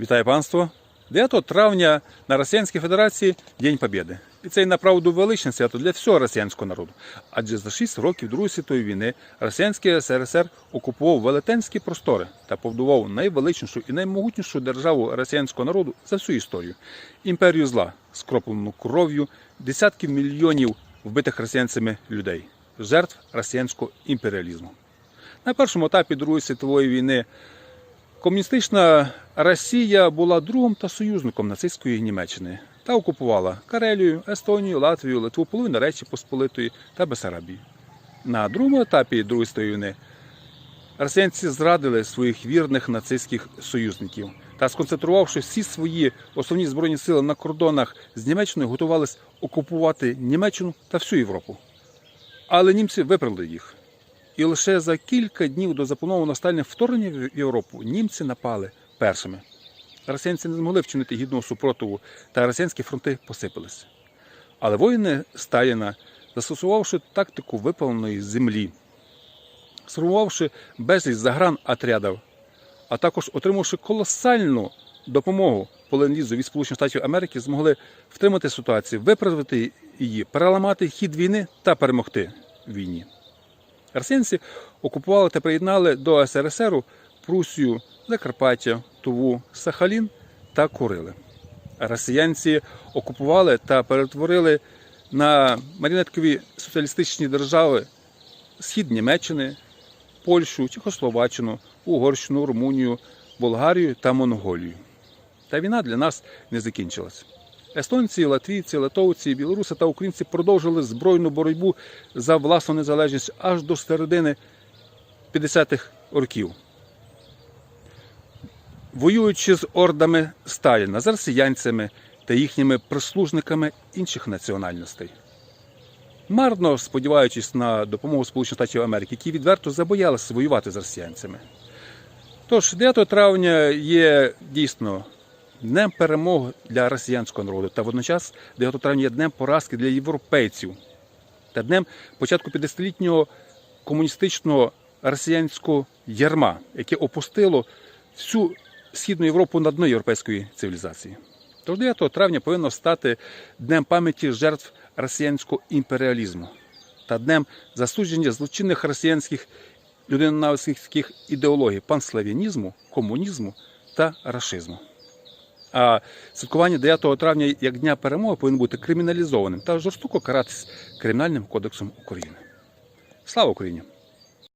Вітаю панство! 9 травня на Росіянській Федерації День Побєди. І це направду величне свято для всього росіянського народу. Адже за 6 років Другої світової війни Росіянський СРСР окупував велетенські простори та побудував найвеличнішу і наймогутнішу державу росіянського народу за всю історію імперію зла, скроплену кров'ю десятків мільйонів вбитих росіянцями людей, жертв росіянського імперіалізму. На першому етапі Другої світової війни Комуністична Росія була другом та союзником нацистської Німеччини та окупувала Карелію, Естонію, Латвію, Литву, половину Речі Посполитої та Бесарабію. На другому етапі Другої війни росіянці зрадили своїх вірних нацистських союзників та, сконцентрувавши всі свої основні збройні сили на кордонах з Німеччиною, готувались окупувати Німеччину та всю Європу. Але німці виправили їх. І лише за кілька днів до запланованого стальне вторгнення в Європу німці напали першими. Росіянці не змогли вчинити гідного супротиву, та росіянські фронти посипалися. Але воїни Сталіна, застосувавши тактику випаленої землі, сформувавши безліч загран отрядів, а також отримавши колосальну допомогу по ленд-лізу від Сполучених Штатів Америки, змогли втримати ситуацію, виправити її, переламати хід війни та перемогти в війні. Росіянці окупували та приєднали до СРСР Прусію, Закарпаття, Туву, Сахалін та Курили. Росіянці окупували та перетворили на маріонеткові соціалістичні держави схід Німеччини, Польщу, Чехословаччину, Угорщину, Румунію, Болгарію та Монголію. Та війна для нас не закінчилась. Естонці, латвійці, литовці, білоруси та українці продовжили збройну боротьбу за власну незалежність аж до середини 50-х років. Воюючи з ордами Сталіна, з росіянцями та їхніми прислужниками інших національностей. Марно сподіваючись на допомогу Сполучених Штатів Америки, які відверто забоялися воювати з росіянцями. Тож 9 травня є дійсно днем перемоги для росіянського народу та водночас 9 травня є днем поразки для європейців та днем початку 50-літнього комуністичного росіянського ярма, яке опустило всю східну Європу на дно європейської цивілізації. Тож 9 травня повинно стати днем пам'яті жертв росіянського імперіалізму та днем засудження злочинних росіянських людинонавицьких ідеологій панславянізму, комунізму та рашизму. А святкування 9 травня як Дня перемоги повинно бути криміналізованим та жорстоко каратись Кримінальним кодексом України. Слава Україні!